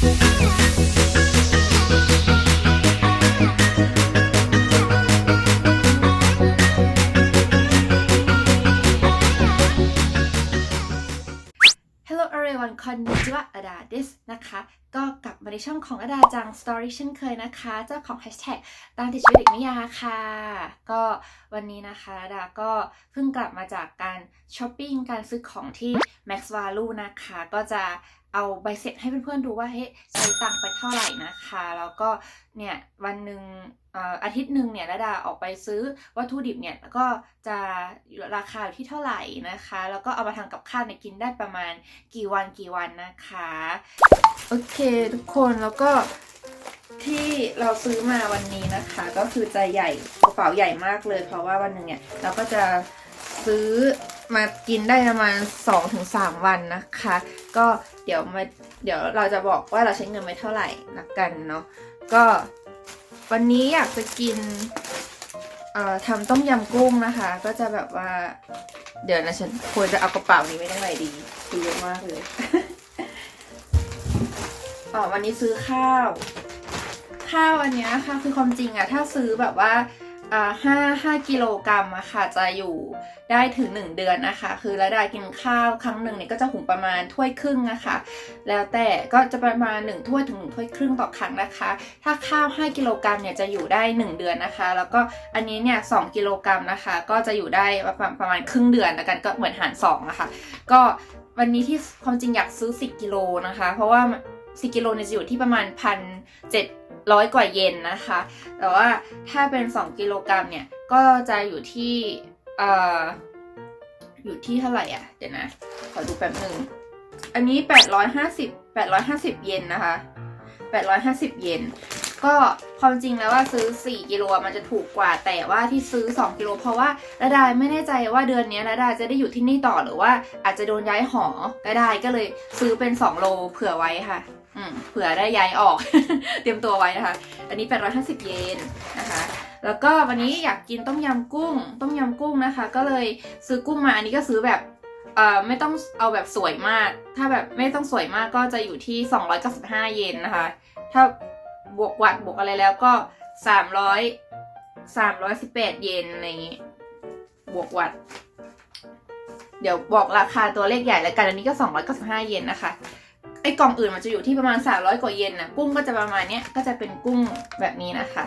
Hello everyone คอนจิวะอดาเดสนะคะ ก็กลับมาในช่องของอดาจัง Story เช่นเคยนะคะ เจ้าของ Hashtag ตามติดชีวิตเด็กนิยาค่ะ ก็วันนี้นะคะอดาก็เพิ่งกลับมาจากการช้อปปิ้งการซื้อของที่ Max Value นะคะ ก็จะ เอาใบเสร็จให้เพื่อนๆดูว่าเฮ้ยใช้ตังค์ไปเท่าไหร่นะคะ แล้วก็เนี่ยวันหนึ่งเอ่ออาทิตย์หนึ่งเนี่ยระดาออกไปซื้อวัตถุดิบเนี่ยก็จะราคาอยู่ที่เท่าไหร่นะคะ แล้วก็เอามาทำกับข้าวเนี่ยกินได้ประมาณกี่วันกี่วันนะคะ โอเคทุกคนแล้วก็ที่เราซื้อมาวันนี้นะคะ ก็คือจะใหญ่กระเป๋าใหญ่มากเลย เพราะว่าวันหนึ่งเนี่ยเราก็จะซื้อ มากินได้ประมาณ2-3วันนะคะ ก็เดี๋ยวมาเดี๋ยวเราจะบอกว่าเราใช้เงินไปเท่าไหร่ละกันเนาะก็วันนี้อยากจะกินเอ่อทำต้มยำกุ้งนะคะ ก็จะแบบว่า เดี๋ยวนะฉันควรจะเอากระเป๋านี้ไว้ตรงไหนดีคือเยอะมากเลยอ๋อวันนี้ซื้อข้าว ข้าวอันเนี้ยค่ะคือความจริงอะถ้าซื้อแบบว่า ห้าห้ากิโลกรัมอะค่ะจะอยู่ได้ถึงหนึ่งเดือนนะคะ คือระดากินข้าวครั้งหนึ่งเนี่ยก็จะหุงประมาณถ้วยครึ่งนะคะ แล้วแต่ก็จะประมาณหนึ่งถ้วยถึงหนึ่งถ้วยครึ่งต่อครั้งนะคะ ถ้าข้าว 5 กิโลกรัมเนี่ยจะอยู่ได้ 1 เดือนนะคะ แล้วก็อันนี้เนี่ย2กิโลกรัมนะคะ ก็จะอยู่ได้ประมาณประมาณครึ่งเดือนแล้วกันก็เหมือนหาร2นะคะก็วันนี้ที่ความจริงอยากซื้อ 10 กิโลนะคะ เพราะว่า 10 กิโลเนี่ยจะอยู่ที่ประมาณพันเจ็ด ร้อยกว่าเยนนะคะ แต่ว่าถ้าเป็น 2 กิโลกรัมเนี่ย ก็จะอยู่ที่เอ่ออยู่ที่เท่าไหร่อะ เดี๋ยวนะ ขอดูแป๊บหนึ่ง อันนี้ 850 850 เยนนะคะ 850 เยน ก็ความจริงแล้วว่าซื้อ 4 กิโลมันจะถูกกว่า แต่ว่าที่ซื้อ 2 กิโลเพราะว่าระดาไม่แน่ใจว่าเดือนนี้ระดาจะได้อยู่ที่นี่ต่อหรือว่าอาจจะโดนย้ายหอก็ได้ก็เลยซื้อเป็น 2 โลเผื่อไว้ค่ะ เผื่อได้ย้ายออก เตรียมตัวไว้นะคะ อันนี้ 850 เยนนะคะแล้วก็วันนี้อยากกินต้มยำกุ้ง ต้มยำกุ้งนะคะ ก็เลยซื้อกุ้งมาอันนี้ก็ซื้อแบบเอ่อไม่ต้องเอาแบบสวยมาก ถ้าแบบไม่ต้องสวยมากก็จะอยู่ที่ 295 เยนนะคะ ถ้าบวกวัดบวกอะไรแล้วก็ 300 318 เยนอะไรอย่างงี้ บวกวัด เดี๋ยวบอกราคาตัวเลขใหญ่แล้วกันอันนี้ก็ 295 เยนนะคะ ไอกล่องอื่นมันจะอยู่ที่ประมาณ 300 กว่าเยนนะกุ้งก็จะประมาณเนี้ยก็จะเป็นกุ้งแบบนี้นะคะ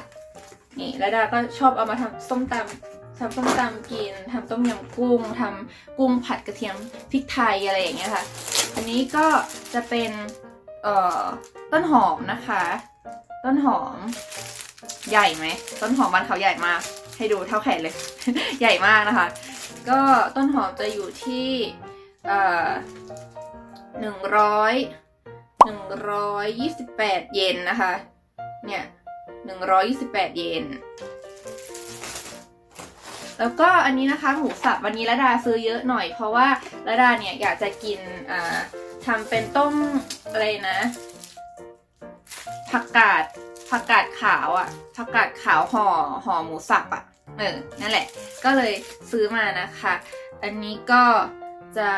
นี่แล้วดาก็ชอบเอามาทำส้มตำทำส้มตำกินทำต้มยำกุ้งทำกุ้งผัดกระเทียมพริกไทยอะไรอย่างเงี้ยค่ะ อันนี้ก็จะเป็นเอ่อต้นหอมนะคะ ต้นหอม ใหญ่ไหมต้นหอมบ้านเขาใหญ่มาก ให้ดูเท่าแขนเลย ใหญ่มากนะคะ ก็ต้นหอมจะอยู่ที่เอ่อหนึ่งร้อย หนึ่งร้อยยี่สิบแปดเยนนะคะ เนี่ยหนึ่งร้อยยี่สิบแปดเยน แล้วก็อันนี้นะคะหมูสับวันนี้ระดาซื้อเยอะหน่อยเพราะว่าระดาเนี่ยอยากจะกินอ่าทำเป็นต้มอะไรนะ ผักกาดผักกาดขาวอะ่ะผักกาดขาวห่อห่อหมูสับอะ่ะเออนั่นแหละ ก็เลยซื้อมานะคะ อันนี้ก็จะ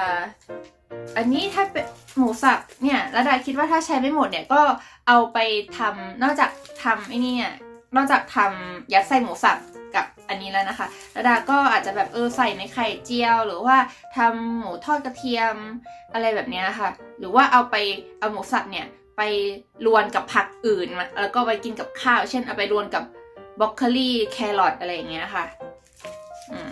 อันนี้ถ้าเป็นหมูสับเนี่ยระดาคิดว่าถ้าใช้ไม่หมดเนี่ยก็เอาไปทำนอกจากทำไอ้นี่เนี่ยนอกจากทำยัดไส้หมูสับกับอันนี้แล้วนะคะระดาก็อาจจะแบบเออใส่ในไข่เจียว หรือว่าทำหมูทอดกระเทียมอะไรแบบนี้ยค่ะหรือว่าเอาไปเอาหมูสับเนี่ยไปรวนกับผักอื่นมาแล้วก็ไปกินกับข้าว เช่นเอาไปรวนกับบรอกโคลีแครอทอะไรอย่างเงี้ยค่ะ อืม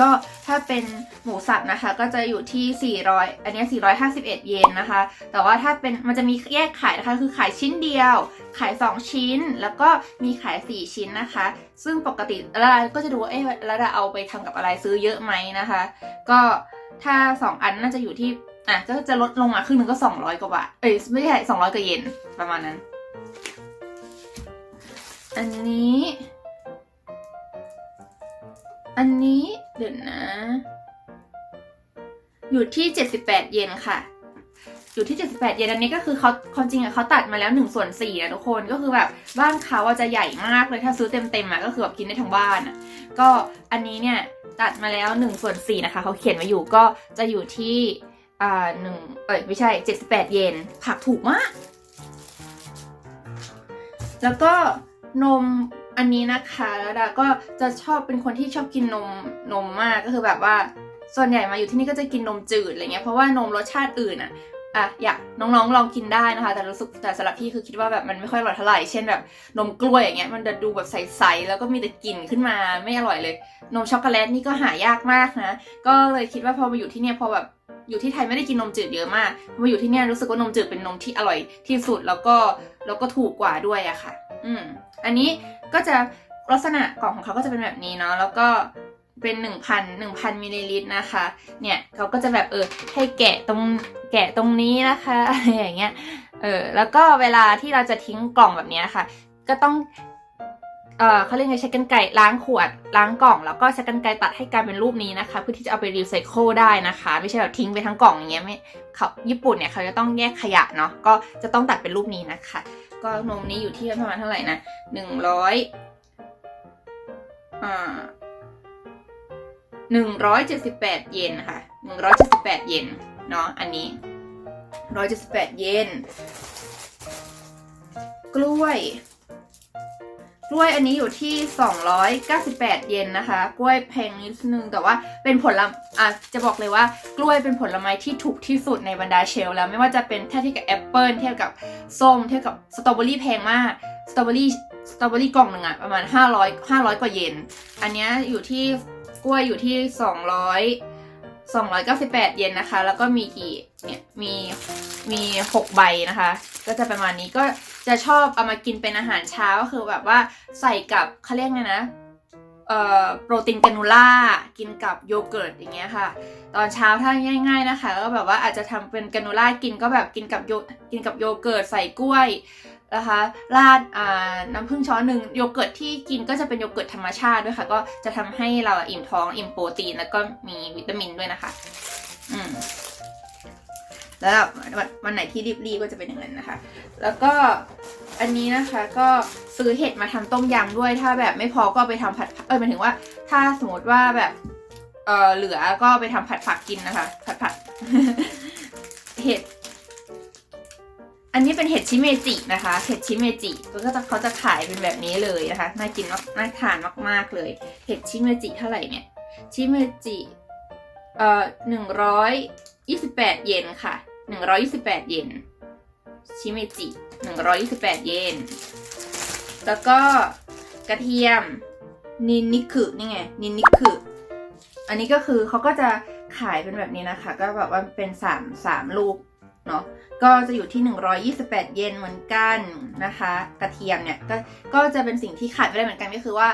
ก็ถ้าเป็นหมูสับนะคะ ก็จะอยู่ที่ 400 อันนี้ย451 เยนนะคะ แต่ว่าถ้าเป็นมันจะมีแยกขายนะคะ คือขายชิ้นเดียว ขาย 2 ชิ้น แล้วก็มีขาย 4 ชิ้นนะคะ ซึ่งปกติแล้วเราก็จะดูว่าเอ๊ะแล้วเราเอาไปทำกับอะไรซื้อเยอะไหมนะคะ ก็ถ้า 2 อันน่าจะอยู่ที่อะก็จะลดลงมาครึ่งหนึ่งก็ 200 กว่าบาท เอ้ยไม่ใช่200กว่าเยนประมาณนั้น อันนี้ อันนี้ เดี๋ยวนะ อยู่ที่78เยนค่ะ อยู่ที่78เยนอันนี้ก็คือเขาความจริงอะเขาตัดมาแล้ว1ส่วน4นะทุกคนก็คือแบบบ้านเขาอะจะใหญ่มากเลยถ้าซื้อเต็มๆอะก็คือแบบกินได้ทั้งบ้านอะก็อันนี้เนี่ยตัดมาแล้ว1ส่วน4นะคะเขาเขียนไว้อยู่ก็จะอยู่ที่อ่าหนึ่งเอ้ยไม่ใช่78เยนผักถูกมาก แล้วก็นม อันนี้นะคะแล้วดาก็จะชอบเป็นคนที่ชอบกินนมนมมากก็คือแบบว่า ส่วนใหญ่มาอยู่ที่นี่ก็จะกินนมจืดอะไรเงี้ยเพราะว่านมรสชาติอื่นอะอะอยากน้องๆลองกินได้นะคะ แต่รู้สึกแต่สำหรับพี่คือคิดว่าแบบมันไม่ค่อยอร่อยเท่าไหร่เช่นแบบนมกล้วยอย่างเงี้ยมันจะดูแบบใสๆแล้วก็มีแต่กลิ่นขึ้นมาไม่อร่อยเลย นมช็อกโกแลตนี่ก็หายากมากนะ ก็เลยคิดว่าพอมาอยู่ที่เนี่ยพอแบบอยู่ที่ไทยไม่ได้กินนมจืดเยอะมากพอมาอยู่ที่เนี่ยรู้สึกว่านมจืดเป็นนมที่อร่อยที่สุดแล้วก็แล้วก็ถูกกว่าด้วยอะค่ะ อืมอันนี้ ก็จะลักษณะกล่องของเขาก็จะเป็นแบบนี้เนาะแล้วก็เป็นหนึ่งพันหนึ่งพันมิลลิลิตรนะคะ เนี่ยเขาก็จะแบบเออให้แกะตรงแกะตรงนี้นะคะอะไรอย่างเงี้ยเออแล้วก็เวลาที่เราจะทิ้งกล่องแบบนี้ยค่ะก็ต้องเออเขาเรียกไงใช้กันไกรล้างขวดล้างกล่อง แล้วก็ใช้กันไกรตัดให้กลายเป็นรูปนี้นะคะ เพื่อที่จะเอาไปรีไซเคิลได้นะคะ ไม่ใช่แบบทิ้งไปทั้งกล่องอย่างเงี้ยไม่เขาญี่ปุ่นเนี่ยเขาจะต้องแยกขยะเนาะก็จะต้องตัดเป็นรูปนี้นะคะ ก็นมนี้อยู่ที่ประมาณเท่าไหร่นะ หนึ่งร้อยอ่าหนึ่งร้อยเจ็ดสิบแปดเยนค่ะหนึ่งร้อยเจ็ดสิบแปดเยนเนาะอันนี้ร้อยเจ็ดสิบแปดเยนกล้วย กล้วยอันนี้อยู่ที่298เยนนะคะ กล้วยแพงนิดนึงแต่ว่าเป็นผลลัอะจะบอกเลยว่ากล้วยเป็นผลไม้ที่ถูกที่สุดในบรรดาเชลแล้วไม่ว่าจะเป็นเทียบเทียบกับแอปเปิลเทียบกับส้มเทียบกับสตรอเบอรี่แพงมากสตรอเบอรี่ สตรอเบอรี่กล่องหนึ่งอะประมาณ 500 500 กว่าเยน อันนี้อยู่ที่กล้วยอยู่ที่ 200 298 เยนนะคะ แล้วก็มีกี่เนี่ยมีมี 6 ใบนะคะ ก็จะประมาณนี้ก็จะชอบเอามากินเป็นอาหารเช้าก็คือแบบว่าใส่กับเขาเรียกไงนะเอ่อโปรตีนกานูล่า กินกับโยเกิร์ตอย่างเงี้ยค่ะ ตอนเช้าถ้าง่าย ๆนะคะ ก็แบบว่าอาจจะทำเป็นกานูล่ากินก็แบบกินกับโยกินกับโยเกิร์ตใส่กล้วย นะคะราดน้ำผึ้งช้อนหนึ่งโยเกิร์ตที่กินก็จะเป็นโยเกิร์ตธรรมชาติด้วยค่ะ ก็จะทำให้เราอิ่มท้องอิ่มโปรตีน แล้วก็มีวิตามินด้วยนะคะ อืมแล้ววันไหนที่รีบๆก็จะเป็นอย่างนั้นนะคะ แล้วก็อันนี้นะคะก็ซื้อเห็ดมาทำต้มยำด้วย ถ้าแบบไม่พอก็ไปทำผัดเออหมายถึงว่า ถ้าสมมติว่าแบบเออเหลือก็ไปทำผัดผักกินนะคะ ผัดผัดเห็ด อันนี้เป็นเห็ดชิเมจินะคะ เห็ดชิเมจิก็จะเขาจะขายเป็นแบบนี้เลยนะคะ น่ากินมากน่าทานมากๆเลย เห็ดชิเมจิเท่าไหร่เนี่ย ชิเมจิ เอ่อหนึ่งร้อยยี่สิบแปดเยนค่ะหนึ่งร้อยยี่สิบแปดเยน ชิเมจิหนึ่งร้อยยี่สิบแปดเยน แล้วก็กระเทียม นินนิคุนี่ไง นินนิคุอันนี้ก็คือเขาก็จะขายเป็นแบบนี้นะคะ ก็แบบว่าเป็นสามสามลูก เนาะก็จะอยู่ที่ 128 เยนเหมือนกันนะคะ กระเทียมเนี่ยก็ก็จะเป็นสิ่งที่ขาดไม่ได้เหมือนกันก็คือว่า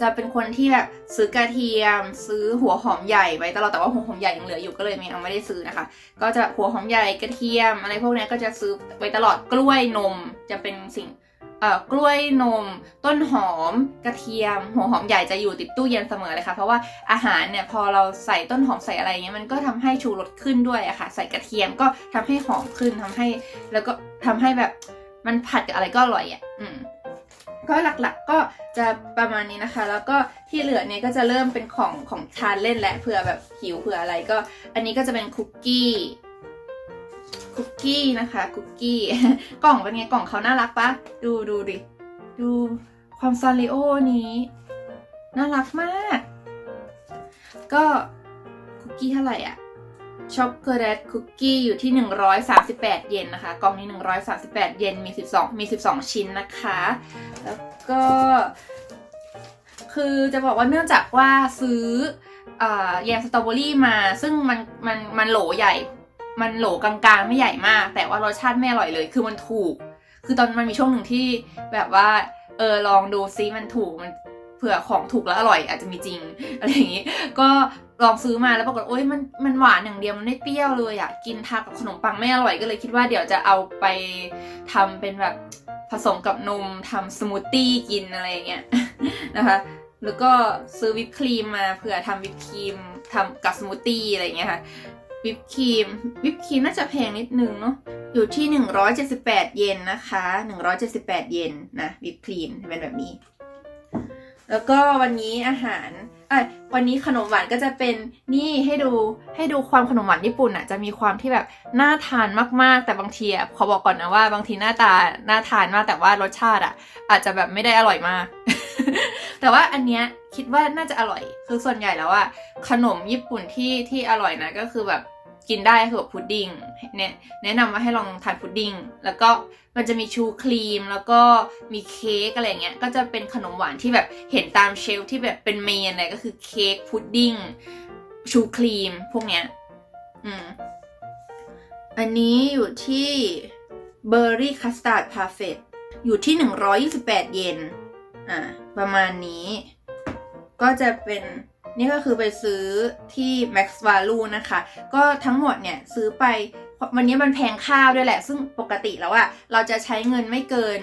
จะเป็นคนที่แบบซื้อกระเทียม ซื้อหัวหอมใหญ่ไว้ตลอดแต่ว่าหัวหอมใหญ่ยังเหลืออยู่ก็เลยไม่เอาไม่ได้ซื้อนะคะ ก็จะหัวหอมใหญ่กระเทียมอะไรพวกเนี้ยก็จะซื้อไว้ตลอดกล้วยนม จะเป็นสิ่ง กล้วยนม ต้นหอม กระเทียม หัวหอมใหญ่จะอยู่ติดตู้เย็นเสมอเลยค่ะ เพราะว่าอาหารเนี่ยพอเราใส่ต้นหอมใส่อะไรเงี้ยมันก็ทำให้ชูรสขึ้นด้วยอะค่ะ ใส่กระเทียมก็ทำให้หอมขึ้นทำให้ แล้วก็ทำให้แบบมันผัดกับอะไรก็อร่อยอะ่ะอืมก็หลักๆก็จะประมาณนี้นะคะ แล้วก็ที่เหลือเนี่ยก็จะเริ่มเป็นของของทานเล่นและเผื่อแบบหิวเผื่ออะไรก็ อันนี้ก็จะเป็นคุกกี้ คุกกี้นะคะคุกกี้กล่องเป็นไงกล่องเขาน่ารักปะดูดูดิดูความซาริโอนี้น่ารักมาก ก็คุกกี้เท่าไหร่อะช็อกโกแลตคุกกี้อยู่ที่ 138 เยนนะคะ กล่องนี้ 138 เยนมี 12 มี 12 ชิ้นนะคะ แล้วก็ คือจะบอกว่าเนื่องจากว่าซื้ออแยมสตรอเบอรี่มา ซึ่งมันมันมันโหลใหญ่ มันโหลกลางๆไม่ใหญ่มาก แต่ว่ารสชาติไม่อร่อยเลย คือมันถูก คือตอนมันมีช่วงหนึ่งที่แบบว่าเออลองดูซิมันถูกมันเผื่อของถูกแล้วอร่อยอาจจะมีจริงอะไรอย่างนี้ ก็ลองซื้อมาแล้วปรากฏโอ๊ยมันมันหวานอย่างเดียวมันไม่เปรี้ยวเลยอะกินทากับขนมปังไม่อร่อยก็เลยคิดว่าเดี๋ยวจะเอาไปทำเป็นแบบผสมกับนมทำสมูทตี้กินอะไรอย่างเงี้ยนะคะแล้วก็ซื้อวิปครีมมาเผื่อทำวิปครีมทำกับสมูทตี้อะไรอย่างเงี้ยค่ะ วิปครีม วิปครีมน่าจะแพงนิดนึงเนาะอยู่ที่ 178 เยนนะคะ 178 เยนนะ วิปครีมเป็นแบบนี้ แล้วก็วันนี้อาหารอ้วันนี้ขนมหวานก็จะเป็นนี่ให้ดูให้ดูความขนมหวานญี่ปุ่นอะจะมีความที่แบบน่าทานมากๆ แต่บางทีอะขอบอกก่อนนะว่าบางทีหน้าตาน่าทานมากแต่ว่ารสชาติอะ อาจจะแบบไม่ได้อร่อยมาก แต่ว่าอันเนี้ยคิดว่าน่าจะอร่อย คือส่วนใหญ่แล้วอะขนมญี่ปุ่นที่ที่อร่อยนะก็คือแบบกินได้คือแบบพุดดิ้งเนี่ยแนะนำว่าให้ลองทานพุดดิ้งแล้วก็มันจะมีชูครีม แล้วก็มีเค้กอะไรเงี้ยก็จะเป็นขนมหวานที่แบบเห็นตามเชลฟ์ที่แบบเป็นเมนเลยก็คือเค้กพุดดิ้งชูครีมพวกเนี้ยอืมอันนี้อยู่ที่เบอร์รี่คัสตาร์ดพาเฟตอยู่ที่ 128 เยนอ่า ประมาณนี้ ก็จะเป็นนี่ก็คือไปซื้อที่ Max Value นะคะ ก็ทั้งหมดเนี่ยซื้อไปวันนี้มันแพงข้าวด้วยแหละ ซึ่งปกติแล้วอะเราจะใช้เงินไม่เกิน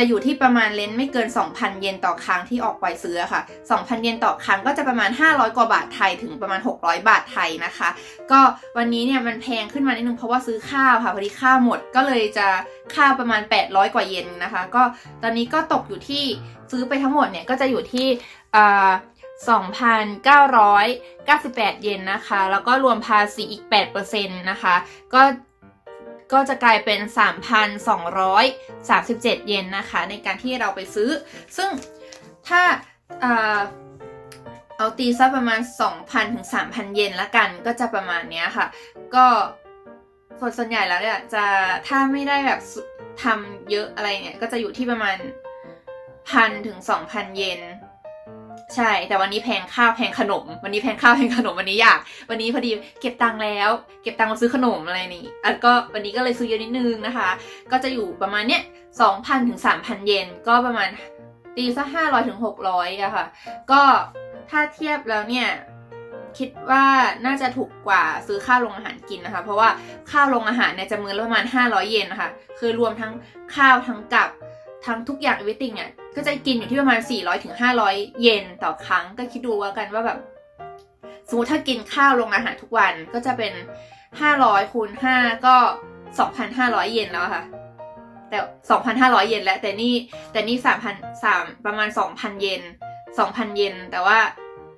จะอยู่ที่ประมาณเลนส์ไม่เกิน 2,000 เยนต่อครั้งที่ออกไปซื้อค่ะ 2,000 เยนต่อครั้งก็จะประมาณ 500 กว่าบาทไทยถึงประมาณ 600 บาทไทยนะคะ ก็วันนี้เนี่ยมันแพงขึ้นมานิดนึงเพราะว่าซื้อข้าวค่ะพอดีข้าวหมดก็เลยจะข้าวประมาณ 800 กว่าเยนนะคะ ก็ตอนนี้ก็ตกอยู่ที่ซื้อไปทั้งหมดเนี่ยก็จะอยู่ที่อ่า2,998 เยนนะคะ แล้วก็รวมภาษีอีก 8%นะคะ ก็ ก็จะกลายเป็น 3,237 เยนนะคะ ในการที่เราไปซื้อ ซึ่งถ้าเอาตีซะประมาณ 2,000ถึง3,000 เยนละกันก็จะประมาณเนี้ยค่ะ ก็คนส่วนใหญ่แล้วเนี่ยจะถ้าไม่ได้แบบทำเยอะอะไรเนี่ย ก็จะอยู่ที่ประมาณพันถึง2,000เยน ใช่ แต่วันนี้แพงข้าวแพงขนม วันนี้แพงข้าวแพงขนมวันนี้อยาก วันนี้พอดีเก็บตังค์แล้ว เก็บตังค์มาซื้อขนมอะไรนี่อันก็วันนี้ก็เลยซื้อเยอะนิดนึงนะคะ ก็จะอยู่ประมาณเนี้ยสองพันถึงสามพันเยนก็ประมาณตีสักห้าร้อยถึงหกร้อยอะค่ะ ก็ถ้าเทียบแล้วเนี่ยคิดว่าน่าจะถูกกว่าซื้อข้าวโรงอาหารกินนะคะ เพราะว่าข้าวโรงอาหารเนี่ยจะมือละประมาณ 500 เยนนะคะคือรวมทั้งข้าวทั้งกับทั้งทุกอย่างอีวิติงเนี่ย ก็จะกินอยู่ที่ประมาณ 400ถึง500 เยนต่อครั้ง ก็คิดดูว่ากันว่าแบบ สมมติถ้ากินข้าวโรงอาหารทุกวันก็จะเป็น 500คูณ5ก็ 2,500 เยนแล้วค่ะ แต่ 2,500 เยนแล้ว แต่นี่แต่นี่3,000 3ประมาณ 2,000 เยน2,000 เยนแต่ว่า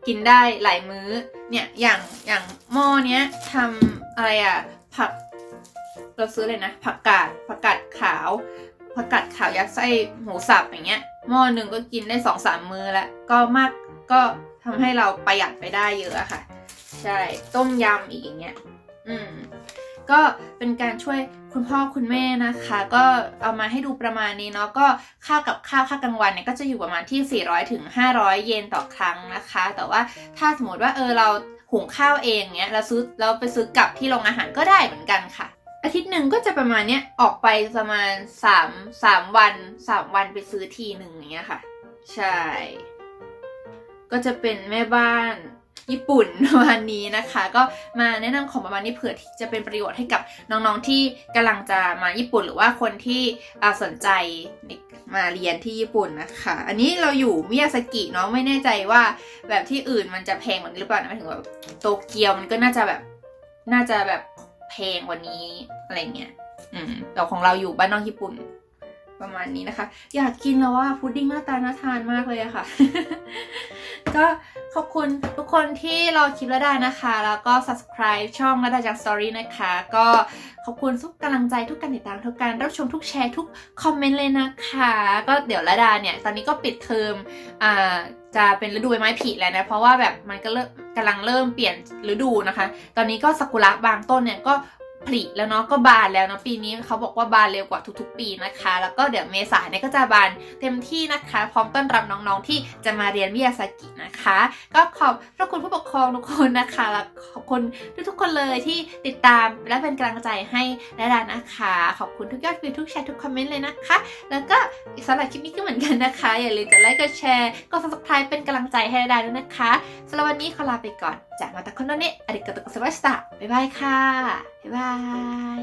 กินได้หลายมื้อ เนี่ยอย่างอย่างหม้อเนี้ยทำอะไรอะผักเราซื้อเลยนะ ผักกาดผักกาดขาวผักกาดขาวยัดไส้หมูสับอย่างเงี้ย หม้อหนึ่งก็กินได้สองสามมือแล้วก็มากก็ทำให้เราประหยัดไปได้เยอะอะค่ะ ใช่ต้มยำอีกอย่างเงี้ย อืมก็เป็นการช่วยคุณพ่อคุณแม่นะคะ ก็เอามาให้ดูประมาณนี้เนาะก็ค่ากับข้าวค่ากลางวันเนี่ยก็จะอยู่ประมาณที่ 400ถึง500 เยนต่อครั้งนะคะ แต่ว่าถ้าสมมติว่าเออเราหุงข้าวเองเนี้ยเราซื้อเราไปซื้อกลับที่โรงอาหารก็ได้เหมือนกันค่ะ อาทิตย์หนึ่งก็จะประมาณเนี้ยออกไปประมาณ3 3วัน3วันไปซื้อทีหนึ่งอย่างเงี้ยค่ะ ใช่ ก็จะเป็นแม่บ้านญี่ปุ่นประมาณนี้นะคะ ก็มาแนะนำของประมาณนี้เผื่อที่จะเป็นประโยชน์ให้กับน้องๆที่กำลังจะมาญี่ปุ่นหรือว่าคนที่สนใจมาเรียนที่ญี่ปุ่นนะคะ อันนี้เราอยู่มิยาสกิเนาะไม่แน่ใจว่าแบบที่อื่นมันจะแพงเหมือนหรือเปล่านะหมายถึงแบบโตเกียวมันก็น่าจะแบบน่าจะแบบ แพงวันนี้อะไรเงี้ย อืมแต่ของเราอยู่บ้านนอกญี่ปุ่น ประมาณนี้นะคะ อยากกินแล้วว่าพุดดิ้งหน้าตาน่าทานมากเลยอะค่ะ ก็ขอบคุณทุกคนที่รอคลิประดานะคะ แล้วก็ subscribe ช่องระดาจังสตอรี่นะคะ ก็ขอบคุณทุกกำลังใจทุกการติดตามทุกการรับชมทุกแชร์ทุกคอมเมนต์เลยนะคะ ก็เดี๋ยวระดาเนี่ย ตอนนี้ก็ปิดเทอมอ่าจะเป็นฤดูใบไม้ผลิแล้วนะ เพราะว่าแบบมันก็เริ่มกำลังเริ่มเปลี่ยนฤดูนะคะ ตอนนี้ก็ซากุระบางต้นเนี่ยก็ ผลิแล้วเนาะก็บานแล้วเนาะปีนี้เขาบอกว่าบานเร็วกว่าทุกๆ ปีนะคะ แล้วก็เดี๋ยวเมษาเนี่ยก็จะบานเต็มที่นะคะ พร้อมต้อนรับน้องๆที่จะมาเรียนมิยาสกินะคะ ก็ขอบพระคุณผู้ปกครองทุกคนนะคะและขอบคุณทุกๆคนเลยที่ติดตามและเป็นกำลังใจให้และดานะคะ ขอบคุณทุกยอดวิวทุกแชร์ทุกคอมเมนต์เลยนะคะ แล้วก็สำหรับคลิปนี้ก็เหมือนกันนะคะ อย่าลืมกดไลค์กดแชร์กด subscribe เป็นกำลังใจให้ดาด้วยนะคะสำหรับวันนี้ขอลาไปก่อนจากมาตาคอนโนเนะอาริกาโตกุซามาชิตะบ๊ายบายค่ะบ๊ายบาย